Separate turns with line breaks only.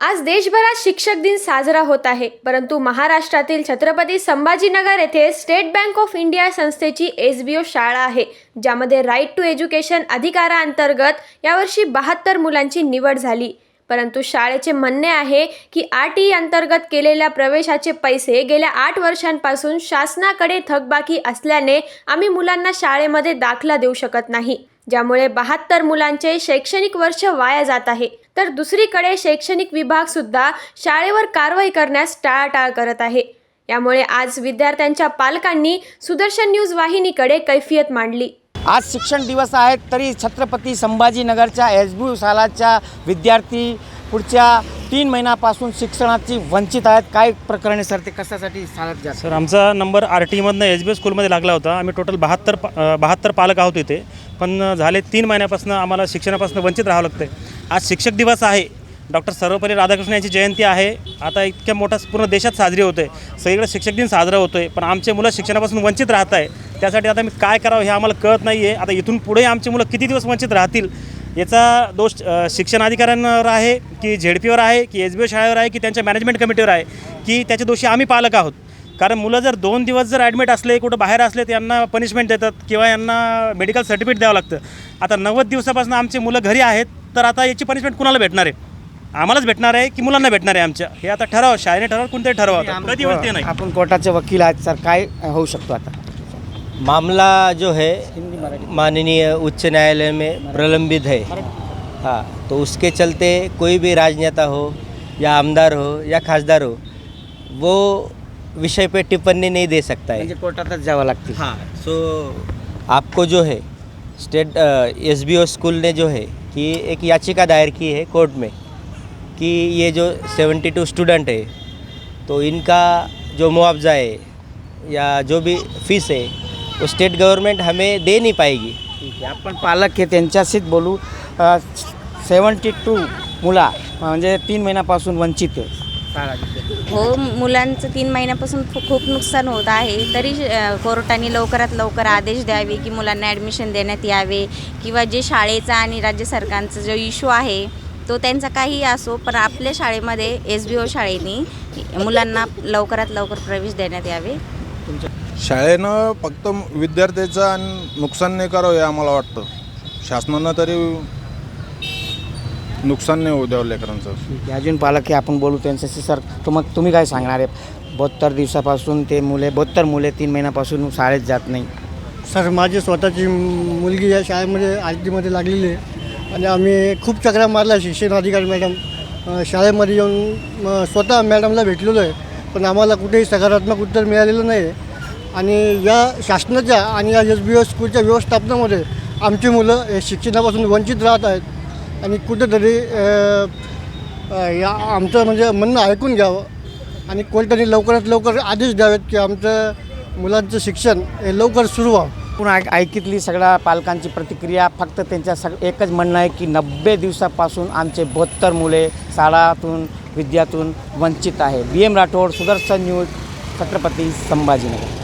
आज देशभरात शिक्षक दिन साजरा होत आहे. परंतु महाराष्ट्रातील छत्रपती संभाजीनगर येथे स्टेट बँक ऑफ इंडिया संस्थेची एस बी ओ शाळा आहे ज्यामध्ये राईट टू एज्युकेशन अधिकाराअंतर्गत यावर्षी बहात्तर मुलांची निवड झाली. परंतु शाळेचे म्हणणे आहे की आर टी ई अंतर्गत केलेल्या प्रवेशाचे पैसे गेल्या आठ वर्षांपासून शासनाकडे थकबाकी असल्याने आम्ही मुलांना शाळेमध्ये दाखला देऊ शकत नाही ज्यामुळे बहात्तर मुलांचे शैक्षणिक वर्ष वाया जात आहे. तर दुसरीकडे शैक्षणिक विभाग सुद्धा शाळेवर कारवाई करण्यास टाळाटाळ करत आहे. यामुळे आज विद्यार्थ्यांच्या पालकांनी सुदर्शन न्यूज वाहिनीकडे कैफियत मांडली.
आज शिक्षण दिवस आहे तरी छत्रपती संभाजीनगरच्या एस बी शालाच्या विद्यार्थी पुढच्या तीन महिन्यापासून शिक्षणाची वंचित आहेत. काय प्रकरणे सर? ते कशासाठी
सर आमचा नंबर आर टीमधनं एच एस बी एस स्कूलमध्ये लागला होता. आम्ही टोटल बहात्तर पा- बहात्तर पालक आहोत इथे. पण झाले तीन महिन्यापासून आम्हाला शिक्षणापासून वंचित राहावं लागतं आहे आज शिक्षक दिवस आहे. डॉक्टर सर्वपल्ली राधाकृष्ण यांची जयंती आहे. आता इतक्या मोठा पूर्ण देशात साजरी होते सगळीकडे शिक्षक दिन साजरा होतो आहे पण आमचे मुलं शिक्षणापासून वंचित राहत आहे त्यासाठी आता मी काय करावं हे आम्हाला कळत नाही आहे आता इथून पुढे आमची मुलं किती दिवस वंचित राहतील? याचा दोष शिक्षण अधिकाऱ्यांवर आहे की झेडपीवर आहे की एस बी ओ शाळेवर आहे की त्यांच्या मॅनेजमेंट कमिटीवर आहे की त्याचे दोषी आम्ही पालक आहोत. कारण मुलं जर दोन दिवस जर ॲडमिट असले कुठं बाहेर असले तर यांना पनिशमेंट देतात किंवा यांना मेडिकल सर्टिफिकेट द्यावं लागतं. आता नव्वद दिवसापासून आमचे मुलं घरी आहेत तर आता याची पनिशमेंट कुणाला भेटणार आहे? आम्हालाच भेटणार आहे की मुलांना भेटणार आहे आमच्या? हे आता ठराव शाळेने ठराव कोणतंही ठराव आता. कधी होईल ते नाही.
आपण कोर्टाचे वकील आहेत सर. काय होऊ शकतो आता?
मामला जो है माननीय उच्च न्यायालय में प्रलंबित है। हाँ तो उसके चलते कोई भी राजनेता हो या आमदार हो या खासदार हो वो विषय पे टिप्पणी नहीं दे सकता है।
म्हणजे कोर्टातच जावं लागते.
हाँ सो आपको जो है state S B O school ने जो है कि एक याचिका दायर की है कोर्ट में कि ये जो 72 स्टूडेंट है तो इनका जो मुआवजा है या जो भी फ़ीस है वो स्टेट गवर्नमेंट हमें दे नहीं पाएगी।
ठीक आहे आपण पालक हे त्यांच्याशीच बोलू. सेवन्टी टू मुला म्हणजे तीन महिन्यापासून वंचित आहे.
हो मुलांचं तीन महिन्यापासून खू- खूप नुकसान होत आहे. तरी अ, कोर्टाने लवकरात लवकर आदेश द्यावे की मुलांना ॲडमिशन देण्यात यावे किंवा जे शाळेचा आणि राज्य सरकारचा जो इश्यू आहे तो त्यांचा काही असो पण आपल्या शाळेमध्ये एस बी ओ शाळेने मुलांना लवकरात लवकर प्रवेश देण्यात यावे.
शाळेनं फक्त विद्यार्थ्याचं आणि नुकसान नाही करावं हे आम्हाला वाटतं. शासनानं तरी नुकसान नाही होऊ द्यावं लेकरांचं.
ठीक आहे. अजून पालक हे आपण बोलू त्यांच्याशी. सर तु मग तुम्ही काय सांगणार आहे? बहात्तर दिवसापासून ते मुले बहात्तर मुले तीन महिन्यापासून शाळेत जात नाही.
सर माझी स्वतःची मुलगी या शाळेमध्ये आय टीमध्ये लागलेली आहे. आणि आम्ही खूप चक्रा मारल्या शिक्षण अधिकारी मॅडम. शाळेमध्ये येऊन स्वतः मॅडमला भेटलेलो आहे. पण आम्हाला कुठेही सकारात्मक उत्तर मिळालेलं नाही आहे. आणि या शासनाच्या आणि या एस बी एस स्कूलच्या व्यवस्थापनामध्ये आमची मुलं हे शिक्षणापासून वंचित राहत आहेत. आणि कुठेतरी या आमचं म्हणजे म्हणणं ऐकून घ्यावं. आणि कोणतरी लवकरात लवकर आदेश द्यावेत की आमचं मुलांचं शिक्षण हे लवकर सुरू व्हावं.
पुन्हा ऐक ऐकितली सगळ्या पालकांची प्रतिक्रिया फक्त त्यांच्या सग एकच म्हणणं आहे की नब्बे दिवसापासून आमचे बहात्तर मुले शाळातून विद्यातून वंचित आहे. B M Rathod Sudarshan news Chhatrapati Sambhajinagar.